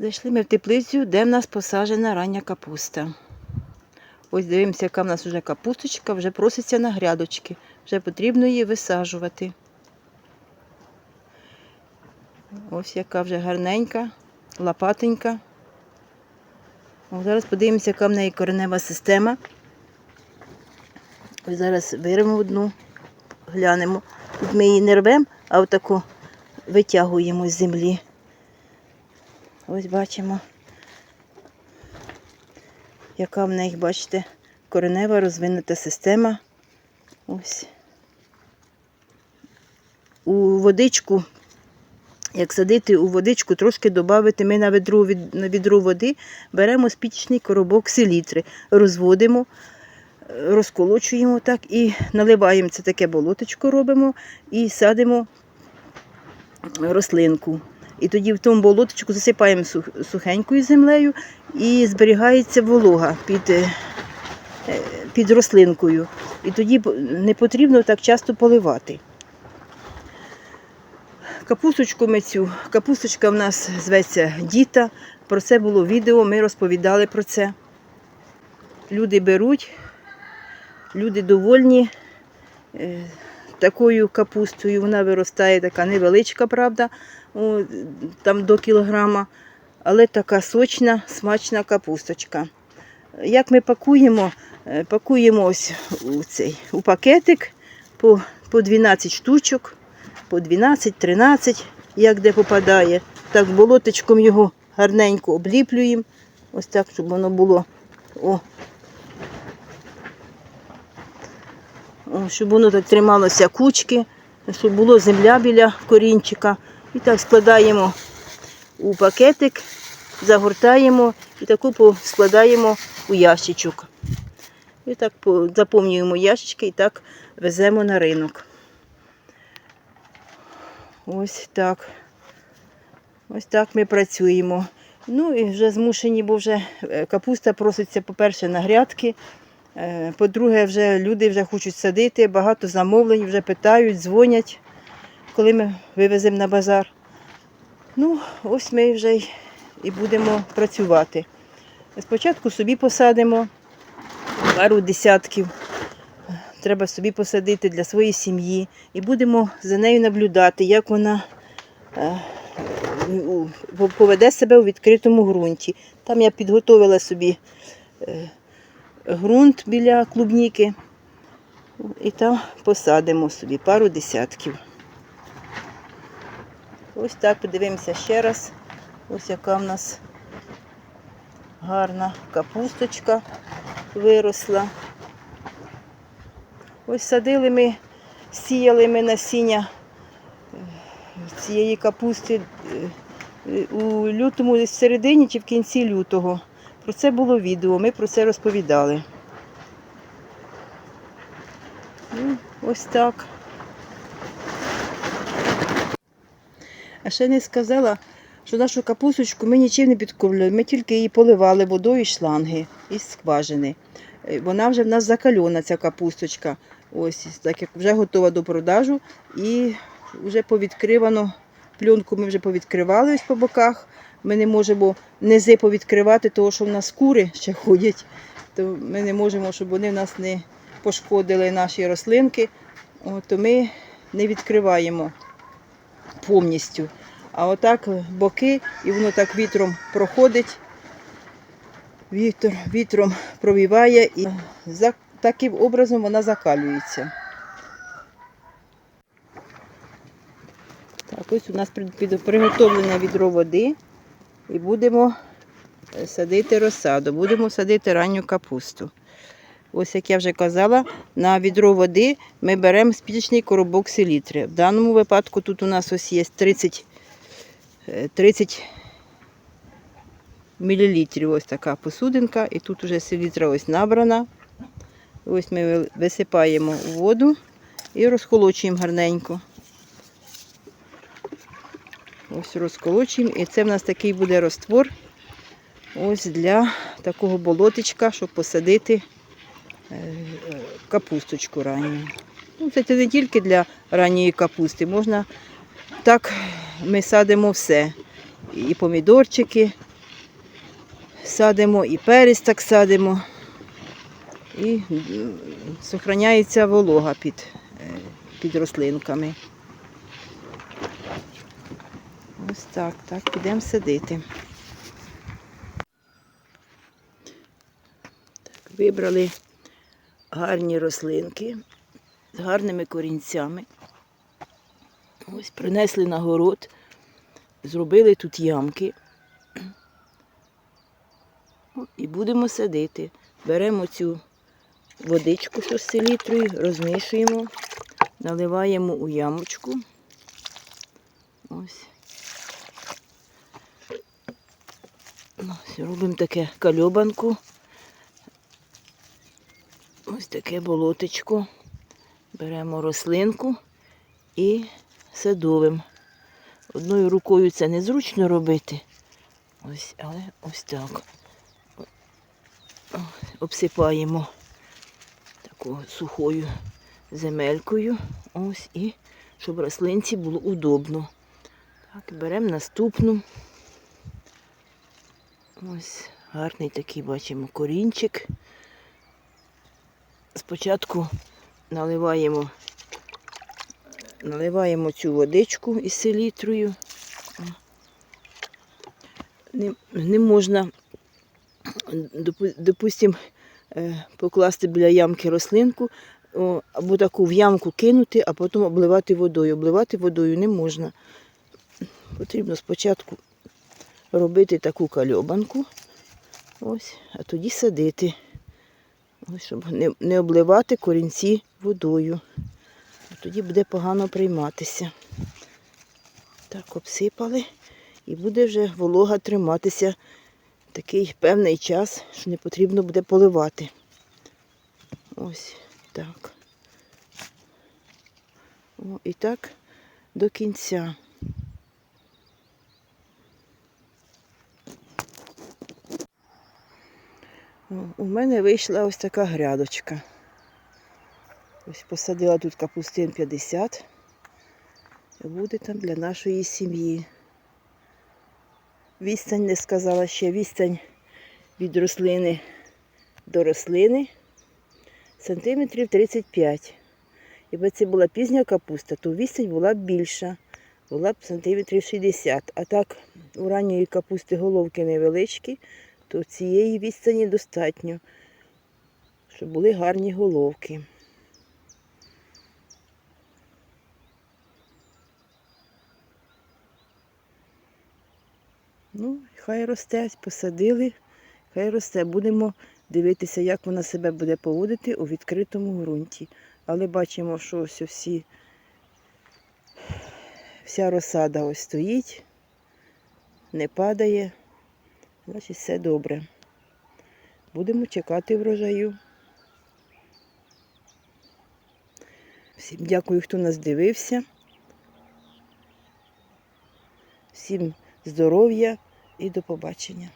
Зайшли ми в теплицю, де в нас посаджена рання капуста. Ось дивимося, яка в нас вже капусточка, вже проситься на грядочки. Вже потрібно її висаджувати. Ось яка вже гарненька, лопатенька. О, зараз подивимося, яка в неї коренева система. Ось зараз вирвемо одну, глянемо. Тут ми її не рвемо, а отако витягуємо з землі. Ось бачимо, яка в неї, бачите, коренева розвинута система. Ось. У водичку, як садити у водичку, трошки додати, ми на відру, від, на відру води беремо спічний коробок селітри, розводимо, розколочуємо так і наливаємо це таке болоточко робимо і садимо рослинку. І тоді в тому болоточку засипаємо сухенькою землею і зберігається волога під, е, під рослинкою. І тоді не потрібно так часто поливати. Капусточку ми цю. Капусточка в нас зветься діта. Про це було відео, ми розповідали про це. Люди беруть, люди довольні е, такою капустою. Вона виростає така невеличка, правда, о, там до кілограма, але така сочна, смачна капусточка. Як ми пакуємо, Е, пакуємо ось у цей у пакетик по, по 12 штучок, по 12-13, як де попадає. Так болоточком його гарненько обліплюємо. Ось так, щоб воно було. О. щоб воно так трималося кучки, щоб було земля біля корінчика. І так складаємо у пакетик, загортаємо і таку складаємо у ящичок. І так заповнюємо ящички і так веземо на ринок. Ось так. Ось так ми працюємо. Ну і вже змушені, бо вже е, капуста проситься, по-перше, на грядки. Е, По-друге, вже люди вже хочуть садити, багато замовлень, вже питають, дзвонять, коли ми вивеземо на базар. Ну, ось ми вже і будемо працювати. Спочатку собі посадимо пару десятків. Треба собі посадити для своєї сім'ї. І будемо за нею наблюдати, як вона е, поведе себе у відкритому ґрунті. Там я підготовила собі е, ґрунт біля клубніки. І там посадимо собі пару десятків. Ось так подивимося ще раз. Ось яка в нас гарна капусточка виросла. Ось садили ми, сіяли ми насіння е, цієї капусти е, е, у лютому, в середині чи в кінці лютого. Про це було відео, ми про це розповідали. Ну, ось так. А ще не сказала, що нашу капусточку ми нічим не підкормлювали, ми тільки її поливали водою з шланги, із скважини. Е, Вона вже в нас закальона, ця капусточка. Ось, так як вже готова до продажу і вже повідкривано. Пленку ми вже повідкривали ось по боках. Ми не можемо низи повідкривати, тому що в нас кури ще ходять. То ми не можемо, щоб вони в нас не пошкодили наші рослинки. То ми не відкриваємо повністю. А отак боки, і воно так вітром проходить, вітер, вітром провіває і за, таким образом вона закалюється. Так, ось у нас приготовлене відро води і будемо е, садити розсаду, будемо садити ранню капусту. Ось як я вже казала, на відро води ми беремо спічний коробок селітри. В даному випадку тут у нас ось є 30 е, 30 мл ось така посудинка, і тут вже селітра ось набрана. Ось ми висипаємо воду і розхолочуємо гарненько. Ось розколочуємо, і це в нас такий буде розтвор ось для такого болотичка, щоб посадити е, капусточку ранню. Ну, це не тільки для ранньої капусти, можна так ми садимо все. І помідорчики, садимо, і перець так садимо. І зберігається волога під, е, під рослинками. Ось так, так, підемо садити. Так, вибрали гарні рослинки з гарними корінцями. Ось принесли на город, зробили тут ямки. І будемо садити. Беремо цю водичку, що з селітрою, розмішуємо, наливаємо у ямочку. Ось. Ось, робимо таке кальобанку. Ось таке болотечко. Беремо рослинку і садовим. Одною рукою це незручно робити. Ось, але ось так. Обсипаємо такою сухою земелькою. Ось і щоб рослинці було удобно. Так, беремо наступну. Ось гарний такий бачимо корінчик. Спочатку наливаємо, наливаємо цю водичку із селітрою. Не, не можна, допу- допустим, е, покласти біля ямки рослинку, або таку в ямку кинути, а потім обливати водою. Обливати водою не можна. Потрібно спочатку робити таку кальобанку, ось, а тоді садити. Ось, щоб не, не обливати корінці водою. А тоді буде погано прийматися. Так, обсипали і буде вже волога триматися такий певний час, що не потрібно буде поливати. Ось так. О, і так до кінця. У мене вийшла ось така грядочка. Ось посадила тут капустин 50. Буде там для нашої сім'ї. Відстань не сказала ще, відстань від рослини до рослини сантиметрів 35. Якби це була пізня капуста, то відстань була б більша, була б сантиметрів 60. А так у ранньої капусти головки невеличкі, то цієї відстані достатньо, щоб були гарні головки. Ну, хай росте, посадили, хай росте. Будемо дивитися, як вона себе буде поводити у відкритому ґрунті. Але бачимо, що ось всі, вся розсада ось стоїть, не падає. Значить, все добре. Будемо чекати врожаю. Всім дякую, хто нас дивився. Всім здоров'я і до побачення.